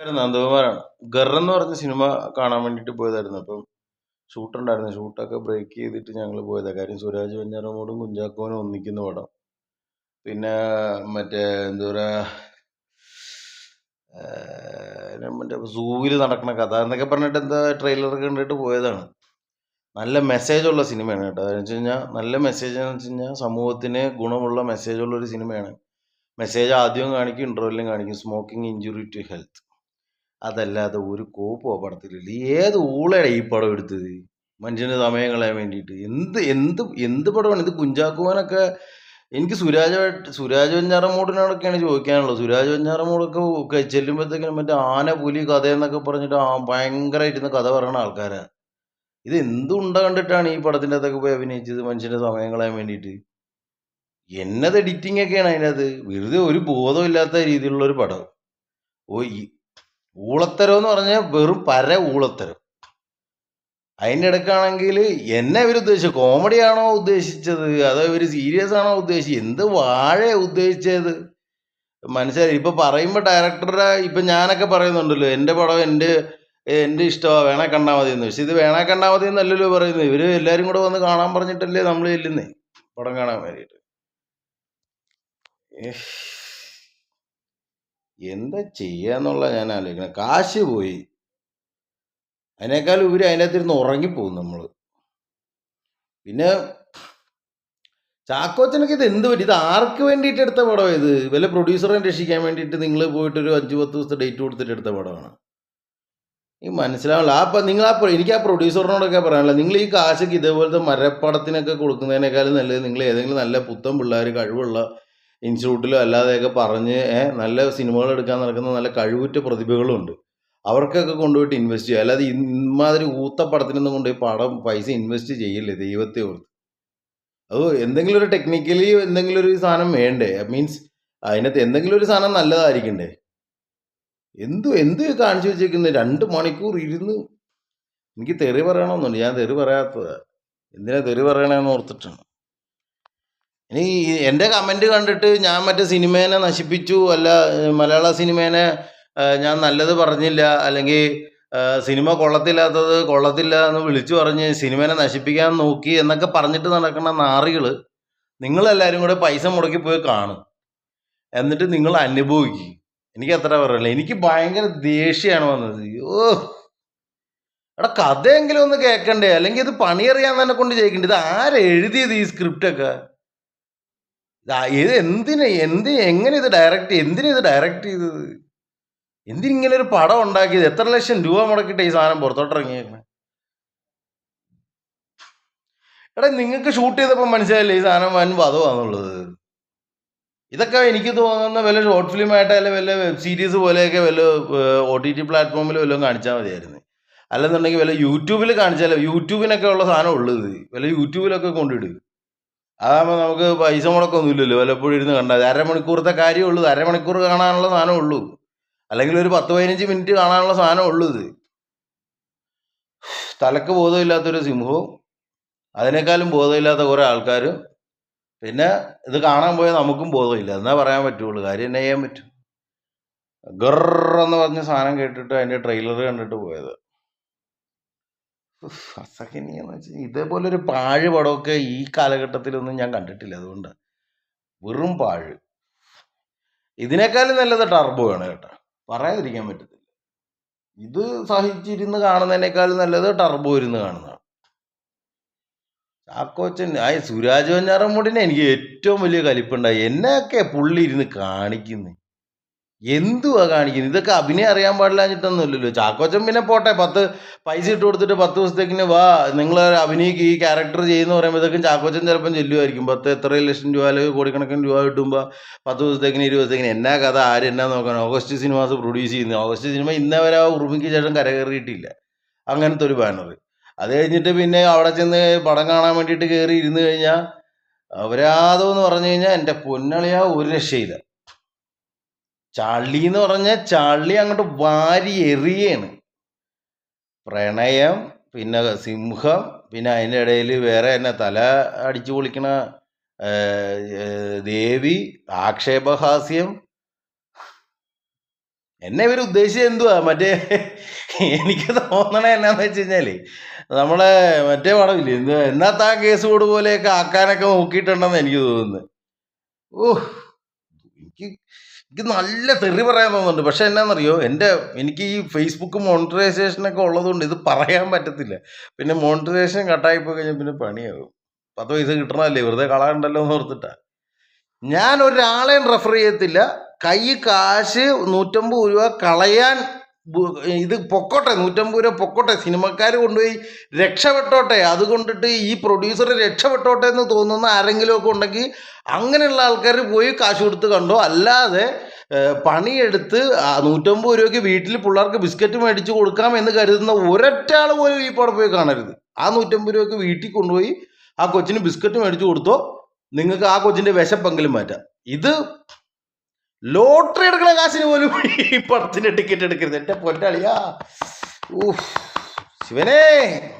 നന്ദകുമാറാണ് ഗർ എന്ന് പറഞ്ഞ സിനിമ കാണാൻ വേണ്ടിയിട്ട് പോയതായിരുന്നു. അപ്പം ഷൂട്ട് ഉണ്ടായിരുന്നു ഷൂട്ടൊക്കെ ബ്രേക്ക് ചെയ്തിട്ട് ഞങ്ങൾ പോയതാണ് കാര്യം സുരാജ് വെഞ്ഞാറമൂടും കുഞ്ചാക്കോനും ഒന്നിക്കുന്ന പടം. പിന്നെ മറ്റേ എന്താ പറയുക മറ്റേ സൂവിൽ നടക്കുന്ന കഥ എന്നൊക്കെ പറഞ്ഞിട്ട് എന്താ ട്രെയിലറൊക്കെ കണ്ടിട്ട് പോയതാണ്. നല്ല മെസ്സേജുള്ള സിനിമയാണ് കേട്ടോ. അതെന്ന് വെച്ച് കഴിഞ്ഞാൽ നല്ല മെസ്സേജ് എന്ന് വെച്ച് കഴിഞ്ഞാൽ സമൂഹത്തിന് ഗുണമുള്ള മെസ്സേജുള്ള ഒരു സിനിമയാണ്. മെസ്സേജ് ആദ്യം കാണിക്കും ഇന്റർവെല്ലും കാണിക്കും. സ്മോക്കിംഗ് ഇഞ്ചുറി ടു ഹെൽത്ത് അതല്ലാതെ ഒരു കോപ്പോ പടത്തിലില്ല. ഏത് ഊളയുടെ ഈ പടം എടുത്തത്? മനുഷ്യന് സമയം കളയാൻ വേണ്ടിയിട്ട്. എന്ത് എന്ത് എന്ത് പടമാണ്? ഇത് കുഞ്ചാക്കുവാനൊക്കെ എനിക്ക് സുരാജ് സുരാജ് വെഞ്ഞാറമൂടിനോടൊക്കെയാണ് ചോദിക്കാനുള്ളത്. സുരാജ് വെഞ്ഞാറമൂടൊക്കെ ചെല്ലുമ്പോഴത്തേക്കിനും മറ്റേ ആന പുലി കഥ എന്നൊക്കെ പറഞ്ഞിട്ട് ആ ഭയങ്കരമായിട്ടിരുന്ന് കഥ പറയുന്ന ആൾക്കാരാ. ഇത് എന്തുണ്ട കണ്ടിട്ടാണ് ഈ പടത്തിന്റെ അകത്തൊക്കെ പോയി അഭിനയിച്ചത് മനുഷ്യന്റെ സമയം കളയാൻ വേണ്ടിയിട്ട്? എന്നത് എഡിറ്റിംഗ് ഒക്കെയാണ് അതിനകത്ത്. വെറുതെ ഒരു ബോധമില്ലാത്ത രീതിയിലുള്ള ഒരു പടം. ഓ ഊളത്തരം എന്ന് പറഞ്ഞാൽ വെറും പര ഊളത്തരം. അതിന്റെ ഇടയ്ക്കാണെങ്കിൽ എന്നെ ഇവർ ഉദ്ദേശിച്ചത് കോമഡിയാണോ ഉദ്ദേശിച്ചത്? അതോ ഇവർ സീരിയസ് ആണോ ഉദ്ദേശിച്ചത്? എന്ത് വാഴ ഉദ്ദേശിച്ചത്? മനസ്സിലായി ഇപ്പൊ പറയുമ്പോൾ ഡയറക്ടറുടെ ഇപ്പൊ ഞാനൊക്കെ പറയുന്നുണ്ടല്ലോ എന്റെ പടം എന്റെ എന്റെ ഇഷ്ടമാണ് വേണേ കണ്ടാൽ മതി എന്ന് പക്ഷെ ഇത് വേണേ കണ്ടാൽ മതി എന്നല്ലല്ലോ പറയുന്നത്. ഇവർ എല്ലാവരും കൂടെ വന്ന് കാണാൻ പറഞ്ഞിട്ടല്ലേ നമ്മൾ ചെല്ലുന്നേ പടം കാണാൻ വേണ്ടിയിട്ട്. എന്താ ചെയ്യാന്നുള്ള ഞാൻ ആലോചിക്കണം. കാശ് പോയി. അതിനേക്കാൾ ഉപരി അതിനകത്തിരുന്ന് ഉറങ്ങിപ്പോകും നമ്മൾ പിന്നെ ചാക്കോച്ചനൊക്കെ ഇത് എന്ത് പറ്റി? ഇത് ആർക്ക് വേണ്ടിയിട്ട് എടുത്ത പടമാണ് ഇത്? വല്ല പ്രൊഡ്യൂസറെ രക്ഷിക്കാൻ വേണ്ടിയിട്ട് നിങ്ങൾ പോയിട്ട് ഒരു അഞ്ച് പത്ത് ദിവസത്തെ ഡേറ്റ് കൊടുത്തിട്ട് എടുത്ത പടമാണ്. ഈ മനസ്സിലാവില്ല ആ നിങ്ങൾ ആ എനിക്ക് ആ പ്രൊഡ്യൂസറിനോടൊക്കെ പറയാനുള്ളത്. നിങ്ങൾ ഈ കാശൊക്കെ ഇതേപോലത്തെ മരപ്പടത്തിനൊക്കെ കൊടുക്കുന്നതിനേക്കാളും നല്ലത് നിങ്ങൾ ഏതെങ്കിലും നല്ല പുത്തൻ പിള്ളേർ കഴിവുള്ള ഇൻസ്റ്റിറ്റ്യൂട്ടിലോ അല്ലാതെയൊക്കെ പറഞ്ഞ് നല്ല സിനിമകൾ എടുക്കാൻ നടക്കുന്ന നല്ല കഴിവുറ്റ പ്രതിഭകളുണ്ട്. അവർക്കൊക്കെ കൊണ്ടുപോയിട്ട് ഇൻവെസ്റ്റ് ചെയ്യുക. അല്ലാതെ ഇമാതിരി ഊത്ത പടത്തിനൊന്നും കൊണ്ടുപോയി പടം പൈസ ഇൻവെസ്റ്റ് ചെയ്യില്ലേ ദൈവത്തെ ഓർത്ത്? അത് എന്തെങ്കിലും ഒരു ടെക്നിക്കലി എന്തെങ്കിലും ഒരു സാധനം വേണ്ടേ? മീൻസ് അതിനകത്ത് എന്തെങ്കിലും ഒരു സാധനം നല്ലതായിരിക്കണ്ടേ? എന്തു എന്ത് കാണിച്ചു വെച്ചേക്കുന്നത്? രണ്ട് മണിക്കൂർ ഇരുന്ന് എനിക്ക് തെറി പറയണമെന്നുണ്ട്. ഞാൻ തെറി പറയാത്തതാണ് എന്തിനാ തെറി പറയണമെന്ന് ഓർത്തിട്ടാണ്. ഇനി എന്റെ കമന്റ് കണ്ടിട്ട് ഞാൻ മറ്റേ സിനിമേനെ നശിപ്പിച്ചു അല്ല മലയാള സിനിമേനെ ഞാൻ നല്ലത് പറഞ്ഞില്ല അല്ലെങ്കിൽ സിനിമ കൊള്ളത്തില്ലാത്തത് കൊള്ളത്തില്ല എന്ന് വിളിച്ചു പറഞ്ഞ് സിനിമേനെ നശിപ്പിക്കാൻ നോക്കി എന്നൊക്കെ പറഞ്ഞിട്ട് നടക്കുന്ന നാറികൾ നിങ്ങളെല്ലാവരും കൂടെ പൈസ മുടക്കി പോയി കാണും. എന്നിട്ട് നിങ്ങൾ അനുഭവിക്കും. എനിക്ക് അത്ര പറയില്ല എനിക്ക് ഭയങ്കര ദേഷ്യമാണ് വന്നത്. ഓ എടാ കഥയെങ്കിലും ഒന്ന് കേൾക്കണ്ടേ അല്ലെങ്കിൽ ഇത് പണിയറിയാൻ തന്നെ കൊണ്ട് ചെയ്യിക്കണ്ടേ ഇത് ആരെഴുതിയത് ഈ സ്ക്രിപ്റ്റൊക്കെ ഇതാ- എന്തിന് എന്ത് എങ്ങനെ ഇത് ഡയറക്റ്റ് എന്തിനാ ഇത് ഡയറക്റ്റ് ചെയ്തത്? എന്തിനിങ്ങനെ ഒരു പടം ഉണ്ടാക്കിയത്? എത്ര ലക്ഷം രൂപ മുടക്കിയിട്ട് ഈ സാധനം പുറത്തോട്ടിറങ്ങിയേക്കണേ എടാ നിങ്ങൾക്ക് ഷൂട്ട് ചെയ്തപ്പോൾ മനസ്സിലായില്ലേ ഈ സാധനം വൻ വധമാണെന്നുള്ളത് ഇതൊക്കെ എനിക്ക് തോന്നുന്ന വല്ല ഷോർട്ട് ഫിലിം ആയിട്ട് അല്ലെങ്കിൽ വല്ല വെബ് സീരീസ് പോലെയൊക്കെ വല്ല ഒ ടി ടി പ്ലാറ്റ്ഫോമിൽ വല്ലതും കാണിച്ചാൽ മതിയായിരുന്നു. അല്ലെന്നുണ്ടെങ്കിൽ വല്ല യൂട്യൂബിൽ കാണിച്ചാലോ? യൂട്യൂബിനൊക്കെ ഉള്ള സാധനം ഉള്ളത്. വല്ല യൂട്യൂബിലൊക്കെ കൊണ്ടിടുക അതാകുമ്പോൾ നമുക്ക് പൈസ മുടക്കൊന്നുമില്ലല്ലോ. വല്ലപ്പോഴും ഇരുന്ന് കണ്ടാൽ അരമണിക്കൂറത്തെ കാര്യമേ ഉള്ളൂ അരമണിക്കൂർ കാണാനുള്ള സാധനം ഉള്ളൂ അല്ലെങ്കിൽ ഒരു പത്ത് പതിനഞ്ച് മിനിറ്റ് കാണാനുള്ള സാധനം ഉള്ളൂ ഇത്. തലക്ക് ബോധമില്ലാത്തൊരു സിംഹവും അതിനേക്കാളും ബോധമില്ലാത്ത കുറേ ആൾക്കാരും. പിന്നെ ഇത് കാണാൻ പോയാൽ നമുക്കും ബോധമില്ല. എന്നാ പറയാൻ പറ്റുള്ളൂ. കാര്യം എന്നാ ചെയ്യാൻ പറ്റും? ഗർ എന്ന് പറഞ്ഞ സാധനം കേട്ടിട്ട് അതിന്റെ ട്രെയിലർ കണ്ടിട്ട് പോയത്. അസഹനീയെന്ന് വെച്ചാൽ ഇതേപോലെ ഒരു പാഴ് പടമൊക്കെ ഈ കാലഘട്ടത്തിലൊന്നും ഞാൻ കണ്ടിട്ടില്ല അതുകൊണ്ട്. വെറും പാഴ്. ഇതിനേക്കാളും നല്ലത് ടർബോ ആണ് കേട്ടോ. പറയാതിരിക്കാൻ പറ്റത്തില്ല. ഇത് സഹിച്ചിരുന്ന് കാണുന്നതിനേക്കാളും നല്ലത് ടർബോ ഇരുന്ന് കാണുന്നതാണ്. ചാക്കോച്ചൻ ആ സുരാജ് വഞ്ഞാറമ്മൂടിനെ എനിക്ക് ഏറ്റവും വലിയ കലിപ്പുണ്ടായി. എന്നെയൊക്കെ പുള്ളി ഇരുന്ന് കാണിക്കുന്നു. എന്തുവാ കാണിക്കുന്നത്? ഇതൊക്കെ അഭിനയം അറിയാൻ പാടില്ലാഞ്ഞിട്ടൊന്നുമില്ലല്ലോ ചാക്കോച്ചൻ പിന്നെ പോട്ടെ പത്ത് പൈസ ഇട്ട് കൊടുത്തിട്ട് പത്ത് ദിവസത്തേക്കിന് വാ നിങ്ങൾ അഭിനയിക്ക് ഈ ക്യാരക്ടർ ചെയ്യുന്ന പറയുമ്പോഴത്തേക്കും ചാക്കോച്ചൻ ചിലപ്പം ചെല്ലുമായിരിക്കും. പത്ത് എത്ര ലക്ഷം രൂപ അല്ലെങ്കിൽ കോടിക്കണക്കിന് രൂപ കിട്ടുമ്പോൾ പത്ത് ദിവസത്തേക്കിന് ഇരുപത് ദിവസത്തേക്കിന് എന്നാ കഥ ആര് എന്നാ നോക്കാൻ. ഓഗസ്റ്റ് സിനിമാസ് പ്രൊഡ്യൂസ് ചെയ്യുന്നത് ഓഗസ്റ്റ് സിനിമ ഇന്നേ വരെ ഉറുമിക്ക് ശേഷം കരകയറിയിട്ടില്ല. അങ്ങനത്തെ ഒരു ബാനർ അത് കഴിഞ്ഞിട്ട് പിന്നെ അവിടെ ചെന്ന് പടം കാണാൻ വേണ്ടിയിട്ട് കയറി ഇരുന്ന് കഴിഞ്ഞാൽ അപരാധം എന്ന് പറഞ്ഞു കഴിഞ്ഞാൽ എന്റെ പൊന്നളിയാ ഒരു രക്ഷയില്ല. ചള്ളി എന്ന് പറഞ്ഞാൽ ചള്ളി അങ്ങോട്ട് വാരി എറിയാണ്. പ്രണയം പിന്നെ സിംഹം പിന്നെ അതിന്റെ ഇടയിൽ വേറെ തന്നെ തല അടിച്ചു പൊളിക്കണ ദേവി ആക്ഷേപഹാസ്യം. എന്നെ ഇവർ ഉദ്ദേശിച്ചത് എന്തുവാ? മറ്റേ എനിക്ക് തോന്നണേ എന്നാന്ന് വെച്ച് കഴിഞ്ഞാൽ നമ്മളെ മറ്റേ പടമില്ലേ എന്ത് എന്നാത്താ കേസ് കൂട് പോലെയൊക്കെ ആക്കാനൊക്കെ നോക്കിയിട്ടുണ്ടെന്ന് എനിക്ക് തോന്നുന്നു ഓ എനിക്ക് എനിക്ക് നല്ല തെറി പറയാൻ തോന്നുന്നുണ്ട്. പക്ഷെ എന്നാന്നറിയോ? എന്റെ എനിക്ക് ഈ ഫേസ്ബുക്ക് മോണിറ്ററൈസേഷനൊക്കെ ഉള്ളതുകൊണ്ട് ഇത് പറയാൻ പറ്റത്തില്ല. പിന്നെ മോണിറ്ററൈസേഷൻ കട്ടായി പോയി കഴിഞ്ഞാൽ പിന്നെ പണിയാകും പത്ത് പൈസ കിട്ടണമല്ലേ വെറുതെ കളയണ്ടല്ലോ എന്ന് ഓർത്തിട്ടാ. ഞാൻ ഒരാളെയും റെഫർ ചെയ്യത്തില്ല. കൈ കാശ് നൂറ്റമ്പത് രൂപ കളയാൻ ഇത് പൊക്കോട്ടെ നൂറ്റമ്പത് രൂപ പൊക്കോട്ടെ സിനിമക്കാർ കൊണ്ടുപോയി രക്ഷപ്പെട്ടോട്ടെ അതുകൊണ്ടിട്ട് ഈ പ്രൊഡ്യൂസർ രക്ഷപ്പെട്ടോട്ടെ എന്ന് തോന്നുന്ന ആരെങ്കിലും ഒക്കെ ഉണ്ടെങ്കിൽ അങ്ങനെയുള്ള ആൾക്കാർ പോയി കാശ് കൊടുത്ത് കണ്ടോ? അല്ലാതെ പണിയെടുത്ത് നൂറ്റമ്പത് രൂപയ്ക്ക് വീട്ടിൽ പിള്ളേർക്ക് ബിസ്ക്കറ്റ് മേടിച്ച് കൊടുക്കാം എന്ന് കരുതുന്ന ഒരൊറ്റ ആൾ പോലും ഈ പടം പോയി കാണരുത്. ആ നൂറ്റമ്പത് രൂപയ്ക്ക് വീട്ടിൽ കൊണ്ടുപോയി ആ കൊച്ചിന് ബിസ്ക്കറ്റ് മേടിച്ച് കൊടുത്തോ നിങ്ങൾക്ക് ആ കൊച്ചിന്റെ വിശപ്പെങ്കിലും മാറ്റാം. ഇത് ലോട്ടറി എടുക്കുന്ന കാശിന് പോലും ഈ പടത്തിന്റെ ടിക്കറ്റ് എടുക്കരുത്. എന്റെ പൊന്നളിയാ. ഊഫ് ശിവനേ.